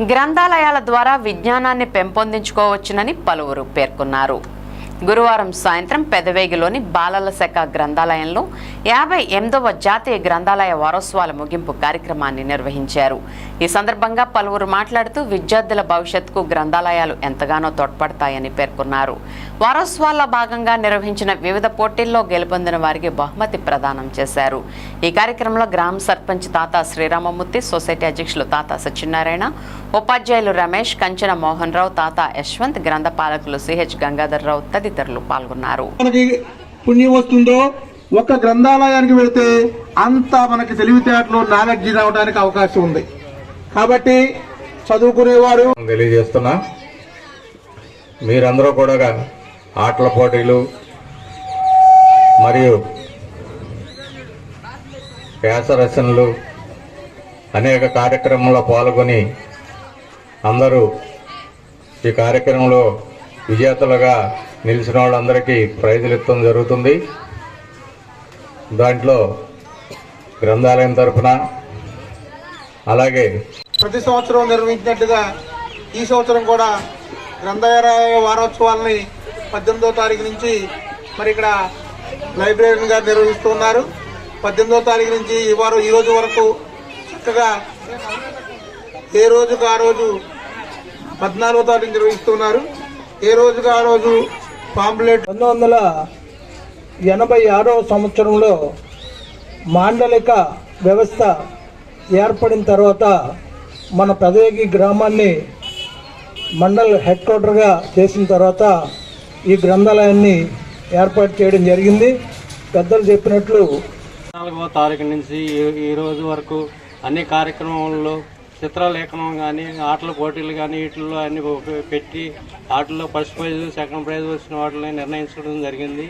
గ్రంథాలయాల ద్వారా విజ్ఞానాన్ని పెంపొందించుకోవచ్చునని పలువురు పేర్కొన్నారు. గురువారం సాయంత్రం పెదవేగిలోని బాలల శాఖ గ్రంథాలయంలో యాభై ఎనిమిదవ జాతీయ గ్రంథాలయ వారోత్సవాల ముగింపు కార్యక్రమాన్ని నిర్వహించారు. ఈ సందర్భంగా పలువురు మాట్లాడుతూ విద్యార్థుల భవిష్యత్తుకు గ్రంథాలయాలు ఎంతగానో తోడ్పడతాయని పేర్కొన్నారు. వారోత్సవాల్లో భాగంగా నిర్వహించిన వివిధ పోటీల్లో గెలుపొందిన వారికి బహుమతి ప్రదానం చేశారు. ఈ కార్యక్రమంలో గ్రామ సర్పంచ్ తాత శ్రీరామమూర్తి సొసైటీ అధ్యక్షులు తాత సత్యనారాయణ ఉపాధ్యాయులు రమేష్ కంచన మోహన్ రావు తాత యశ్వంత్ గ్రంథపాలకులు సిహెచ్ గంగాధర్ రావు తదితరులు పాల్గొన్నారు. మనకి పుణ్యం వస్తుందో ఒక గ్రంథాలయానికి వెళితే అంత మనకి తెలివితేటలు నాలెడ్జ్ రావడానికి అవకాశం ఉంది. కాబట్టి చదువుకునేవారు తెలియజేస్తున్నా మీరందరూ కూడా ఆటల పోటీలు మరియు వ్యాసరచనలు అనేక కార్యక్రమంలో పాల్గొని అందరూ ఈ కార్యక్రమంలో విజేతలుగా నిలిచిన వాళ్ళందరికీ ప్రైజులు ఇవ్వడం జరుగుతుంది. దాంట్లో గ్రంథాలయం తరఫున అలాగే ప్రతి సంవత్సరం నిర్వహించినట్టుగా ఈ సంవత్సరం కూడా గ్రంథాలయ వారోత్సవాలని పద్దెనిమిదో తారీఖు నుంచి మరి ఇక్కడ లైబ్రరీని గారు నిర్వహిస్తున్నారు పద్దెనిమిదో తారీఖు నుంచి ఈ వారం ఈ రోజు వరకు చక్కగా ఏ రోజుకు ఆ రోజు పద్నాలుగో తారీఖు నిర్వహిస్తున్నారు ఏ రోజుకు ఆ రోజు పాంప్లెట్? పంతొమ్మిది వందల ఎనభై ఆరో సంవత్సరంలో మాండలిక వ్యవస్థ ఏర్పడిన తర్వాత మన పెదవేగి గ్రామాన్ని మండల్ హెడ్ క్వార్టర్గా చేసిన తర్వాత ఈ గ్రంథాలయాన్ని ఏర్పాటు చేయడం జరిగింది. పెద్దలు చెప్పినట్లు నాలుగవ తారీఖు నుంచి ఈ- ఈ రోజు వరకు అన్ని కార్యక్రమాల్లో చిత్రలేఖనం కానీ ఆటల పోటీలు కానీ వీటిల్లో అన్ని పెట్టి ఆటల్లో ఫస్ట్ ప్రైజ్ సెకండ్ ప్రైజ్ వచ్చిన వాటిని నిర్ణయించడం జరిగింది.